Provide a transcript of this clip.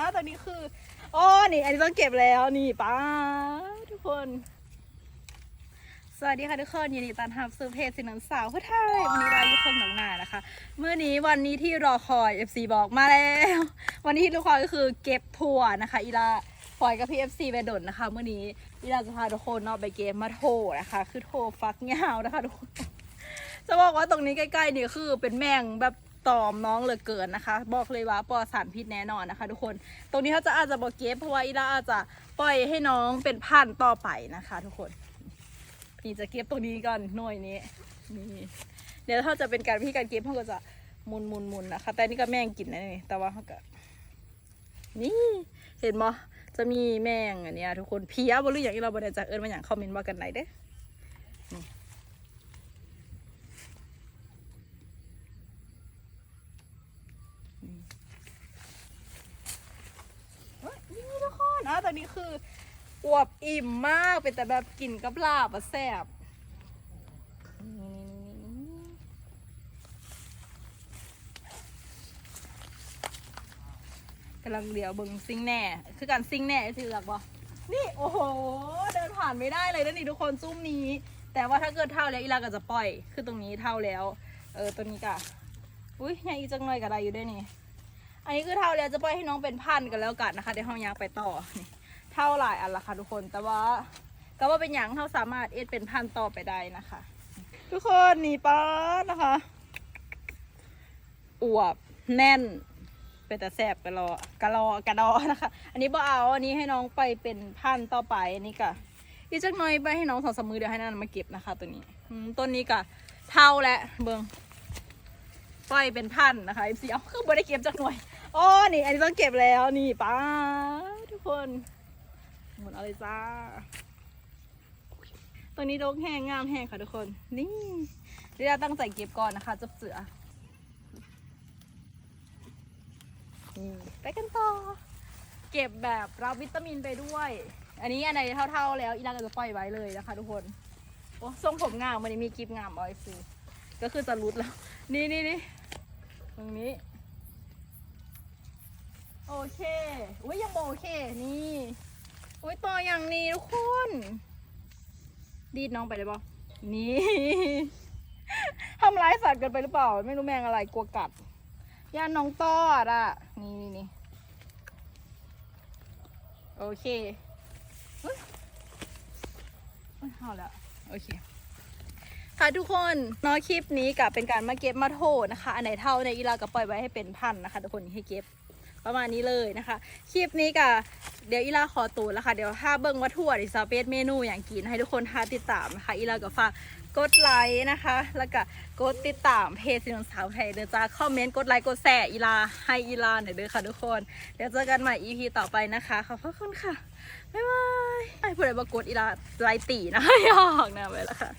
อะตอนนี้คือโอ้นี่อันนี้ต้องเก็บแล้วนี่ป้าทุกคน สวัสดีค่ะทุกคนยินดีต้อนรับสู่เพจสินันสาวผู้ไทยวันนี้เราอยู่คงหนังหนานะคะเมื่อนี้วันนี้ที่รอคอย FC บอกมาแล้ว วันนี้ที่รอคอยก็คือเก็บถั่วนะคะอีลาฟอยกับพี่ FC ไปดนนะคะเมื่อนี้อีลาจะพาทุกคนนาะไปเกมมาโทนะคะ คือโทฟักเงาวนะคะทุกคนจะบอกว่าตรงนี้ใกล้ๆนี่คือเป็นแมงแบบ ตอมน้องเหลือเกินนะคะ บอกเลยว่าปลอดสารพิษแน่นอนนะคะ ทุกคนตรงนี้เขาจะอาจจะบอกเก็บเพราะว่าอีลาอาจจะปล่อยให้น้องเป็นพันต่อไปนะคะ ทุกคนพี่จะเก็บตรงนี้ก่อนหน่วยนี้นี่เดี๋ยวถ้าจะเป็นการพี่การเก็บเขาก็จะหมุนหมุนหมุนนะคะ แต่นี่ก็แมงกินนะนี่แต่ว่าเขาก็นี่เห็นมะจะมีแมงอันนี้ทุกคนเพี้ยบหรืออย่างที่เราบริจาคเอิญมาอย่างคอมเมนต์ว่ากันไหนเด้อนี่เฮ้ยนี่ทุกคนอะ ตอนนี้คืออวบอิ่มมากเป็นแต่แบบกินกับลาบอะแซ่บกำลังเดียวเบิงซิงแน่ คือการซิงแน่สิหลักบ่นี่โอ้โห เดินผ่านไม่ได้เลยนะนี่ทุกคนซุ้มนี้ แต่ว่าถ้าเกิดเท่าแล้วอีลาก็จะปล่อย คือตรงนี้เท่าแล้ว เออตัวนี้กะอุ้ยยังอีจังหน่อยก็ได้อยู่ด้วยนี่ อันนี้คือเท่าแล้วจะปล่อยให้น้องเป็นพันกันแล้วกันนะคะเดี๋ยวห้องยางไปต่อนี่ เท่าหลายอันละค่ะทุกคน แต่ว่าก็ว่าเป็นอย่างเขาสามารถเอ็ดเป็นพันต่อไปได้นะคะ ทุกคนนี่ป้านะคะ อวบแน่นเป็นแต่แสบกะรอกระรอกระดอนะคะ อันนี้บ่เอาอันนี้ให้น้องไปเป็นพันต่อไปอันนี้กะอีกจักหน่อยไปให้น้องสองสามมือเดี๋ยวให้นันมาเก็บนะคะ ตัวนี้อืมต้นนี้กะเท่าและเบิงปล่อยเป็นพันนะคะเอฟซีเอาคือบ่ได้เก็บจากหน่วยอ๋อนี่ อันนี้ต้องเก็บแล้วนี่ป้าทุกคน หมดเอาเลยจ้าตัวนี้ดกแห้งงามแห้งค่ะทุกคน นี่เดี๋ยวเราตั้งใจเก็บก่อนนะคะจับเสือนี่ไปกันต่อ เก็บแบบรับวิตามินไปด้วย อันนี้อันไหนเท่า ๆ แล้วอีลาก็จะปล่อยไว้เลยนะคะ ทุกคน โอ้ทรงผมงามวันนี้มีกิฟงามบอยซีก็คือจะรุดแล้ว นี่นี่นี่ตรงนี้โอเคอุ้ยยังโอเค นี่ ต่ออย่างนี้ทุกคน ดีดน้องไปเลยปะนี่ทำร้ายสัตว์กันไปหรือเปล่า ไม่รู้แมงอะไรกลัวกัดย่าน้องตอดอะ นี่นี่นี่โอเคเฮ้ยเฮ้ยเอาแล้ว โอเค ค่ะทุกคนน้อคลิปนี้กับเป็นการมาเก็บมาโทษนะคะ อันไหนเท่าในอีลาก็ปล่อยไว้ให้เป็นพันนะคะ ทุกคนให้เก็บ ประมาณนี้เลยนะคะ คลิปนี้กับเดี๋ยวอีลาขอตูนแล้วค่ะ เดี๋ยวถ้าเบิ้งว่าทั่วดิซาเปสเมนูอย่างกินให้ทุกคนทาติดตามนะคะอีลาก็ฝากกดไลค์นะคะ แล้วก็กดติดตามเพจสินสาวไทยเดี๋ยวจะคอมเมนต์กดไลค์กดแชร์อีลาให้อีลาหน่อยด้อค่ะทุกคน เดี๋ยวเจอกันใหม่ EP ต่อไปนะคะขอบพระคุณค่ะบ๊ายบายไอ้ผู้ใดบอกดอีลาไลตีนะหยอกนะไปแล้วค่ะ